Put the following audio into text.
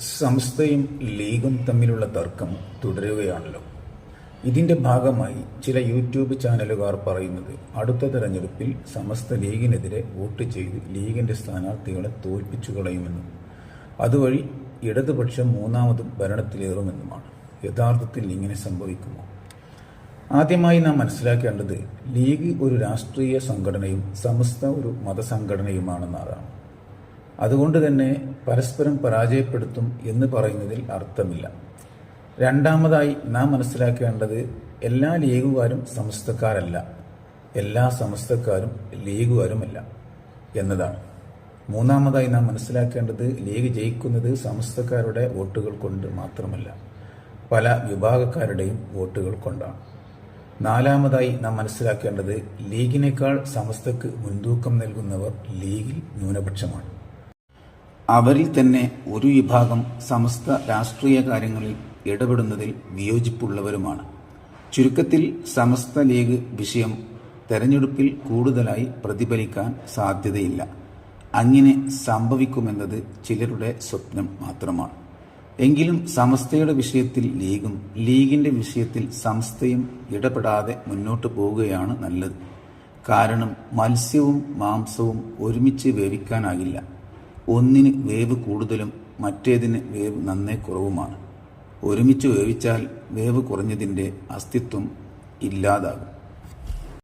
സംസ്ഥയും ലീഗും തമ്മിലുള്ള തർക്കം തുടരുകയാണല്ലോ. ഇതിന്റെ ഭാഗമായി ചില യൂട്യൂബ് ചാനലുകാർ പറയുന്നത് അടുത്ത തെരഞ്ഞെടുപ്പിൽ സമസ്ത ലീഗിനെതിരെ വോട്ട് ചെയ്ത് ലീഗിന്റെ സ്ഥാനാർത്ഥികളെ തോൽപ്പിച്ചു കളയുമെന്നും അതുവഴി ഇടതുപക്ഷം മൂന്നാമതും ഭരണത്തിലേറുമെന്നുമാണ്. യഥാർത്ഥത്തിൽ ഇങ്ങനെ സംഭവിക്കുമോ? ആദ്യമായി നാം മനസ്സിലാക്കേണ്ടത് ലീഗ് ഒരു രാഷ്ട്രീയ സംഘടനയും സമസ്ത ഒരു മതസംഘടനയുമാണെന്നതാണ് അതുകൊണ്ട് തന്നെ പരസ്പരം പരാജയപ്പെടുത്തും എന്ന് പറയുന്നതിൽ അർത്ഥമില്ല. രണ്ടാമതായി നാം മനസ്സിലാക്കേണ്ടത് എല്ലാ ലീഗുകാരും സമസ്തക്കാരല്ല. എല്ലാ സമസ്തക്കാരും ലീഗുകാരുമല്ല എന്നതാണ്. മൂന്നാമതായി നാം മനസ്സിലാക്കേണ്ടത് ലീഗ് ജയിക്കുന്നത് സമസ്തക്കാരുടെ വോട്ടുകൾ കൊണ്ട് മാത്രമല്ല പല വിഭാഗക്കാരുടെയും വോട്ടുകൾ കൊണ്ടാണ്. നാലാമതായി നാം മനസ്സിലാക്കേണ്ടത് ലീഗിനേക്കാൾ സമസ്തക്ക് മുൻതൂക്കം നൽകുന്നവർ ലീഗിൽ ന്യൂനപക്ഷമാണ്. അവരിൽ തന്നെ ഒരു വിഭാഗം സമസ്ത രാഷ്ട്രീയ കാര്യങ്ങളിൽ ഇടപെടുന്നതിൽ വിയോജിപ്പുള്ളവരുമാണ്. ചുരുക്കത്തിൽ സമസ്ത ലീഗ് വിഷയം തെരഞ്ഞെടുപ്പിൽ കൂടുതലായി പ്രതിഫലിക്കാൻ സാധ്യതയില്ല. അങ്ങനെ സംഭവിക്കുമെന്നത് ചിലരുടെ സ്വപ്നം മാത്രമാണ്. എങ്കിലും സമസ്തയുടെ വിഷയത്തിൽ ലീഗും ലീഗിന്റെ വിഷയത്തിൽ സംസ്ഥയും ഇടപെടാതെ മുന്നോട്ട് പോവുകയാണ് നല്ലത്. കാരണം മത്സ്യവും മാംസവും ഒരുമിച്ച് വേവിക്കാനാകില്ല. ഒന്നിന് വേവ് കൂടുതലും മറ്റേതിന് വേവ് നന്നേ കുറവുമാണ്. ഒരുമിച്ച് വേവിച്ചാൽ വേവ് കുറഞ്ഞതിന്റെ അസ്തിത്വം ഇല്ലാതാകും.